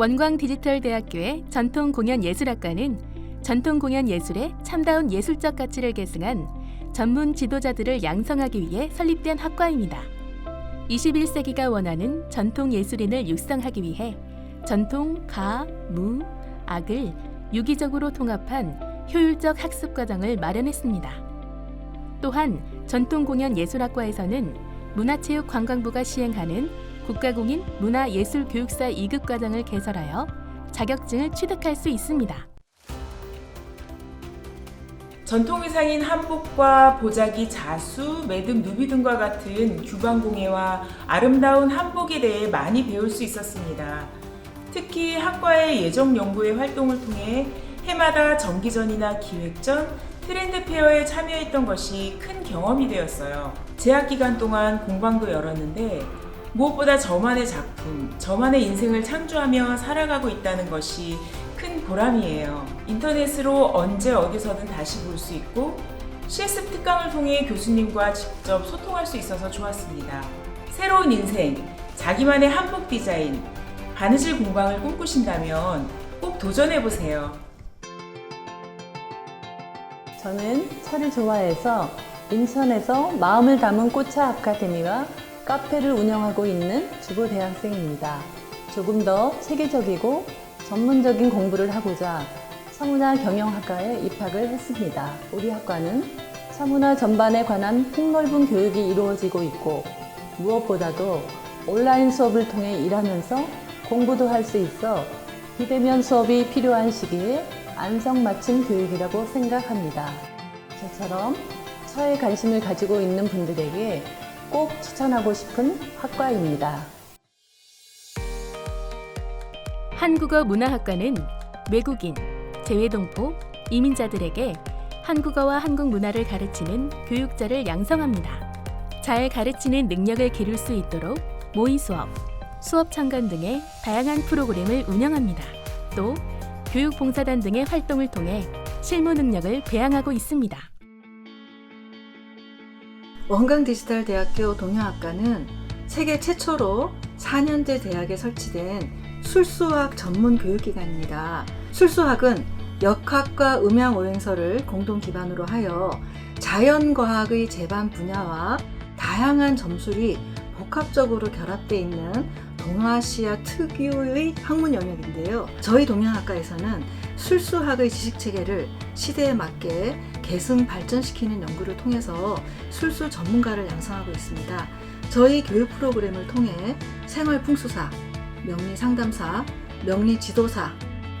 원광 디지털 대학교의 전통 공연 예술학과는 전통 공연 예술의 참다운 예술적 가치를 계승한 전문 지도자들을 양성하기 위해 설립된 학과입니다. 21세기가 원하는 전통 예술인을 육성하기 위해 전통 가, 무, 악을 유기적으로 통합한 효율적 학습 과정을 마련했습니다. 또한 전통 공연 예술학과에서는 문화체육관광부가 시행하는 국가공인 문화예술교육사 2급 과정을 개설하여 자격증을 취득할 수 있습니다. 전통 의상인 한복과 보자기, 자수, 매듭, 누비 등과 같은 규방공예와 아름다운 한복에 대해 많이 배울 수 있었습니다. 특히 학과의 예정 연구회 활동을 통해 해마다 정기전이나 기획전, 트렌드 페어에 참여했던 것이 큰 경험이 되었어요. 재학 기간 동안 공방도 열었는데 무엇보다 저만의 작품, 저만의 인생을 창조하며 살아가고 있다는 것이 큰 보람이에요. 인터넷으로 언제 어디서든 다시 볼 수 있고 실습 특강을 통해 교수님과 직접 소통할 수 있어서 좋았습니다. 새로운 인생, 자기만의 한복 디자인, 바느질 공방을 꿈꾸신다면 꼭 도전해 보세요. 저는 철을 좋아해서 인천에서 마음을 담은 꽃차 아카데미와 카페를 운영하고 있는 주부 대학생입니다. 조금 더 체계적이고 전문적인 공부를 하고자 서문화 경영학과에 입학을 했습니다. 우리 학과는 서문화 전반에 관한 폭넓은 교육이 이루어지고 있고 무엇보다도 온라인 수업을 통해 일하면서 공부도 할 수 있어 비대면 수업이 필요한 시기에 안성맞춤 교육이라고 생각합니다. 저처럼 처에 관심을 가지고 있는 분들에게 꼭 추천하고 싶은 학과입니다. 한국어 문화학과는 외국인, 재외동포, 이민자들에게 한국어와 한국 문화를 가르치는 교육자를 양성합니다. 잘 가르치는 능력을 기를 수 있도록 모의 수업, 수업 참관 등의 다양한 프로그램을 운영합니다. 또 교육봉사단 등의 활동을 통해 실무 능력을 배양하고 있습니다. 원광디지털대학교 동영학과는 세계 최초로 4년제 대학에 설치된 술수학 전문 교육기관입니다. 술수학은 역학과 음양오행설을 공동 기반으로 하여 자연과학의 제반 분야와 다양한 점술이 복합적으로 결합되어 있는 동아시아 특유의 학문 영역인데요. 저희 동양학과에서는 술수학의 지식 체계를 시대에 맞게 계승 발전시키는 연구를 통해서 술수 전문가를 양성하고 있습니다. 저희 교육 프로그램을 통해 생활 풍수사, 명리 상담사, 명리 지도사,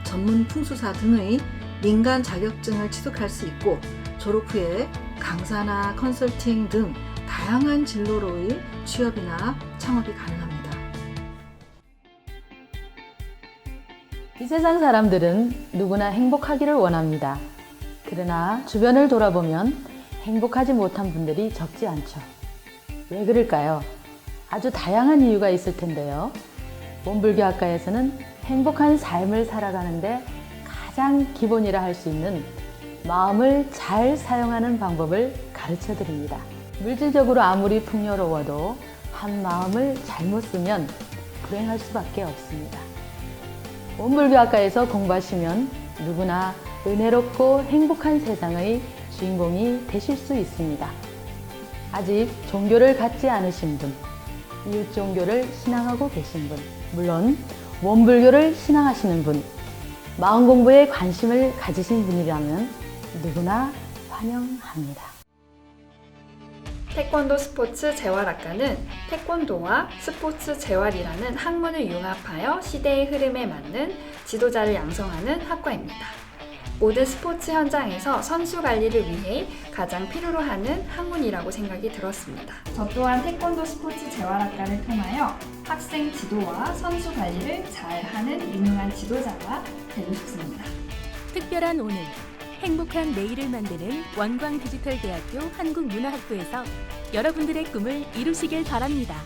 전문 풍수사 등의 민간 자격증을 취득할 수 있고 졸업 후에 강사나 컨설팅 등 다양한 진로로의 취업이나 창업이 가능합니다. 이 세상 사람들은 누구나 행복하기를 원합니다. 그러나 주변을 돌아보면 행복하지 못한 분들이 적지 않죠. 왜 그럴까요? 아주 다양한 이유가 있을 텐데요. 원불교학과에서는 행복한 삶을 살아가는데 가장 기본이라 할 수 있는 마음을 잘 사용하는 방법을 가르쳐 드립니다. 물질적으로 아무리 풍요로워도 한 마음을 잘못 쓰면 불행할 수밖에 없습니다. 원불교학과에서 공부하시면 누구나 은혜롭고 행복한 세상의 주인공이 되실 수 있습니다. 아직 종교를 갖지 않으신 분, 이웃 종교를 신앙하고 계신 분, 물론 원불교를 신앙하시는 분, 마음 공부에 관심을 가지신 분이라면 누구나 환영합니다. 태권도 스포츠 재활학과는 태권도와 스포츠 재활이라는 학문을 융합하여 시대의 흐름에 맞는 지도자를 양성하는 학과입니다. 모든 스포츠 현장에서 선수 관리를 위해 가장 필요로 하는 학문이라고 생각이 들었습니다. 저 또한 태권도 스포츠 재활학과를 통하여 학생 지도와 선수 관리를 잘 하는 유능한 지도자가 되고 싶습니다. 특별한 오늘, 행복한 내일을 만드는 원광 디지털 대학교 한국문화학부에서 여러분들의 꿈을 이루시길 바랍니다.